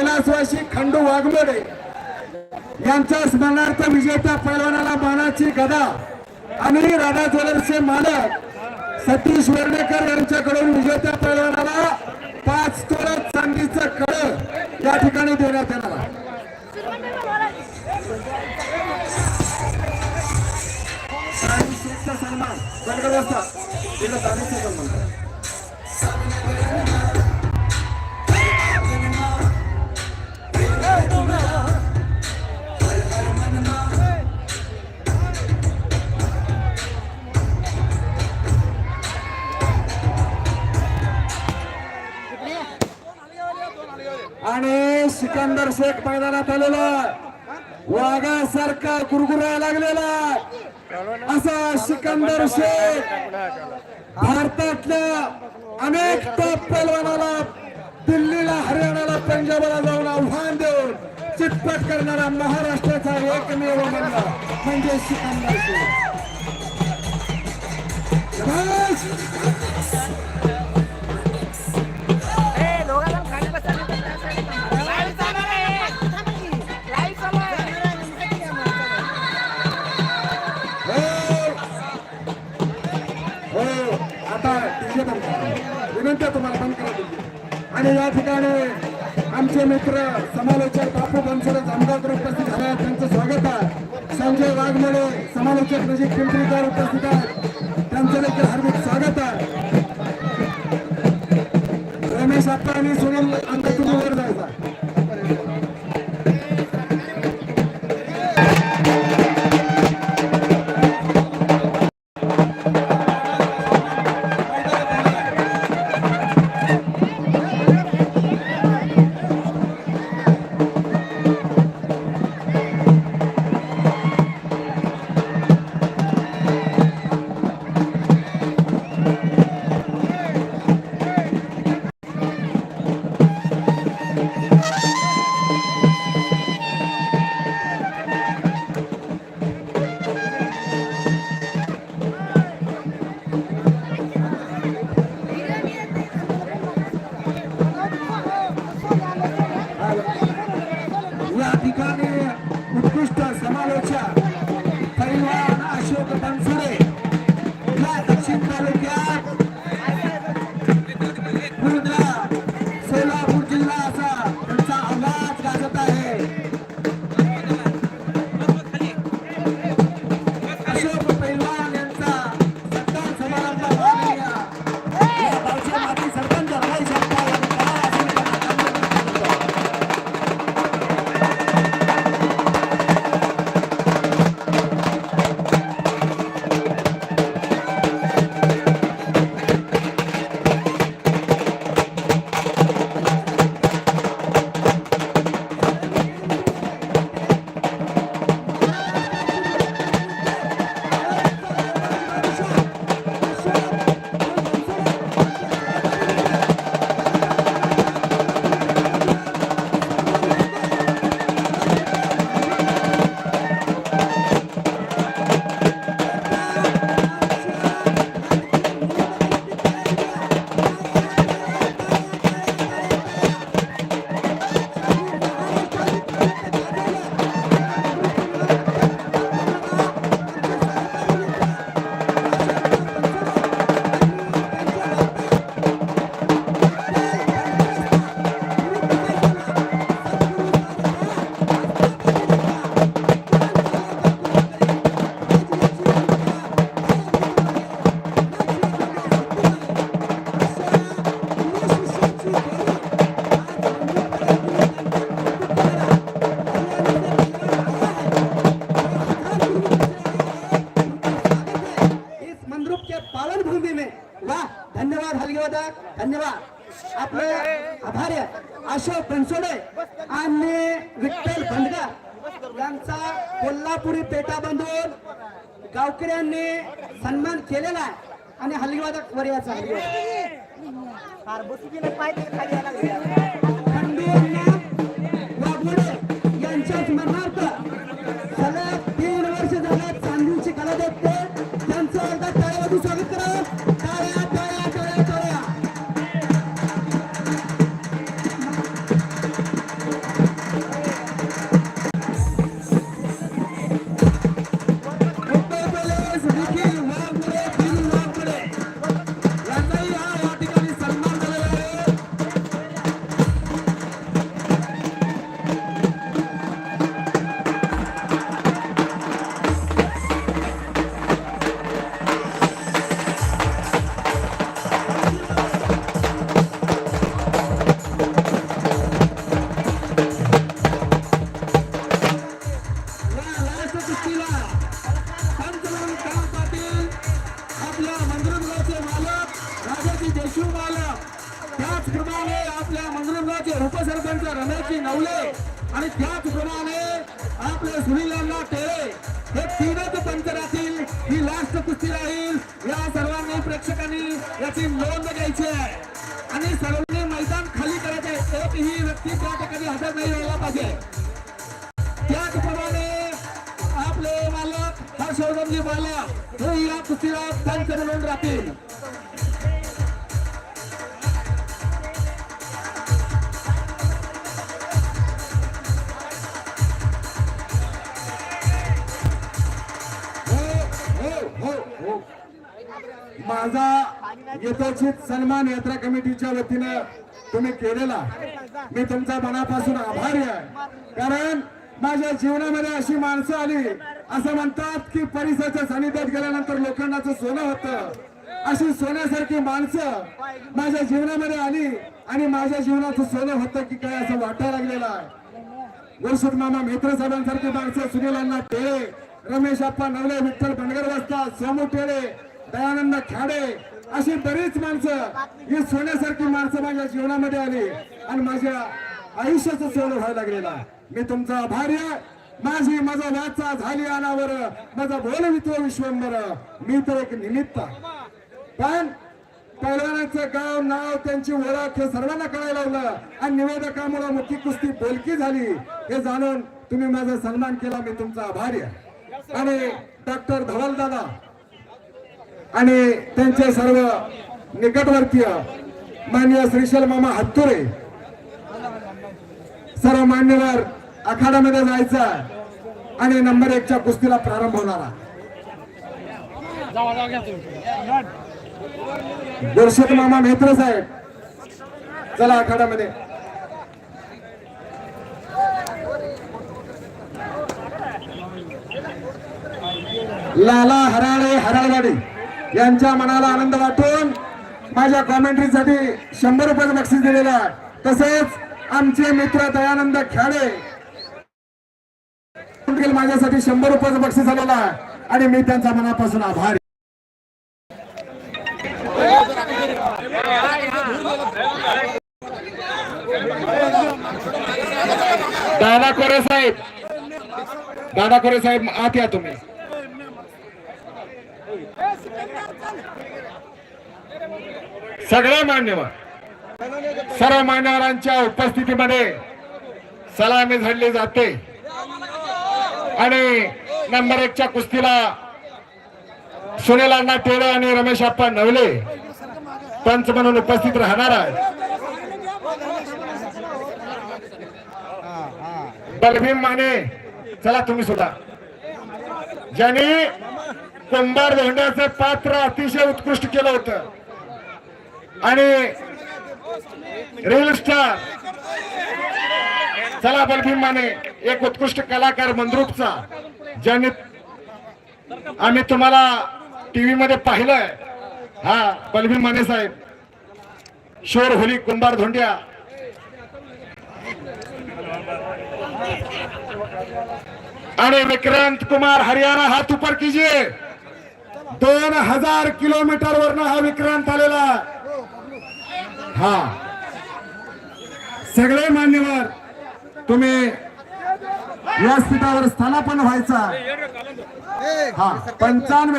कैलासवासी खंडू वाघमोडे यांच्या स्मरणार्थ विजेत्या पैलवानाला मानाची गदा. आणि राधा ज्वेलर्सचे मालक सतीश वर्णेकर यांच्याकडून विजेत्या पैलवानाला पाच तोळा चांदीचं कळ या ठिकाणी देण्यात येणार आहे. साई शेखचा सन्मान. सिकंदर शेख मैदानात आलेला वाघासारखा गुरगुरायला लागलेला असा सिकंदर शेख भारतातल्या अनेक टॉप पैलवानाला दिल्लीला हरियाणाला पंजाबला जाऊन आव्हान देऊन चितपट करणारा महाराष्ट्राचा एकमेव बनला म्हणजे सिकंदर शेख. ठिकाणी आमचे मित्र समालोचक बापू बनसोडे जामगावकर उपस्थित झाले आहेत. त्यांचं स्वागत आहे. संजय वाघमोडे समालोचक नजीक पिंपरीकर उपस्थित आहेत. त्यांचं देखील हार्दिक स्वागत आहे. रमेश आप्पा आणि सुनील अंक आणि विठ्ठल बंडगा यांचा कोल्हापुरी पेटा बांधून गावकऱ्यांनी सन्मान केलेला आहे. आणि हलगेवादा वर याचा खंडूअण्णा वाघमोडे यांच्या स्मरणार्थ coisa, vem aqui. की नवले आणि त्याचप्रमाणे आपले सुनीलांना टेळे. हे तीनच पंच राहतील ही लास्ट कुस्ती राहील. या सर्वांनी प्रेक्षकांनी याची नोंद घ्यायची आहे. आणि सर्वांनी मैदान खाली करायचे एकही व्यक्ती त्या ठिकाणी हजर नाही राहिला पाहिजे. त्याचप्रमाणे आपले मालक हर्षवर्धनजी मालक हे या कुस्तीला पंच म्हणून राहतील. माझा यथोचित सन्मान यात्रा कमिटीच्या वतीनं तुम्ही केलेला मी तुमचा मनापासून आभारी आहे. कारण माझ्या जीवनामध्ये अशी माणसं आली असं म्हणतात की परिसराच्या सानिध्यात गेल्यानंतर लोखंडाचं सोनं होतं. अशी सोन्यासारखी माणसं माझ्या जीवनामध्ये आली आणि माझ्या जीवनाचं सोनं होतं की काय असं वाटायला लागलेलं आहे. गुरुसुद मामा मेत्र साहेबांसारखी माणसं सुनीलांना टेळे रमेशप्पा नवले विठ्ठल बनगर वस्ता सोमू टेळे दयानंद खाडे अशी बरीच माणसं ही सोन्यासारखी माणसं माझ्या जीवनामध्ये आली आणि माझ्या आयुष्याचं सोनं व्हायला लागलेला मी तुमचा आभारी आहे. माझी माझा वाचा झाली अनावर माझा बोलवितो विश्वंबर मी तर एक निमित्त पण पैलवानाचं गाव नाव त्यांची ओळख हे सर्वांना कळायला लावलं आणि निवेदकामुळे मुख्य कुस्ती बोलकी झाली. हे जाणून तुम्ही माझा सन्मान केला. मी तुमचा आभारी आहे. आणि डॉक्टर धवल दादा आणि त्यांचे सर्व निकटवर्तीय मान्य श्रीशैल मामा हत्तुरे सर्व मान्यवर आखाड्यामध्ये जायचा आणि नंबर एकच्या कुस्तीला प्रारंभ होणार आहे. गुरशेत मामा मेहत्र साहेब चला आखाड्यामध्ये. लाला हराळे हराळवाडी यांच्या मनाला आनंद वाटून माझ्या कॉमेंट्रीसाठी शंभर रुपयाचं बक्षीस दिलेलं आहे. तसेच आमचे मित्र दयानंद खेळे माझ्यासाठी शंभर रुपयाचं बक्षीस आलेलं आहे. आणि मी त्यांचा मनापासून आभारी. दादा कोरे साहेब. दादा कोरे साहेब आत या तुम्ही. सगळे मान्यवर सर्व मान्यवरांच्या उपस्थितीमध्ये सलामी झाडली जाते. आणि नंबर एकच्या कुस्तीला सुनील अण्णा टेळे आणि रमेश आप्पा नवले. पंच म्हणून उपस्थित राहणार आहे बलभीम माने चला तुम्ही सुद्धा. ज्यांनी कुंभार धोंड्याचं पात्र अतिशय उत्कृष्ट केलं होतं. आणि रेल स्टार चला बलभीम माने एक उत्कृष्ट कलाकार मंद्रुपचा ज्याने आम्ही तुम्हाला टीव्ही मध्ये पाहिलंय. हा बलभीम माने साहेब. शोर होली कुंभार धोंड्या. आणि विक्रांत कुमार हरियाणा हात उपर कीजिए. दोन हजार किलोमीटर वरनं हा विक्रांत आलेला हा. सगळे मान्यवर तुम्ही व्यासपीठावर स्थानापन्न व्हायचा. हा पंचानवे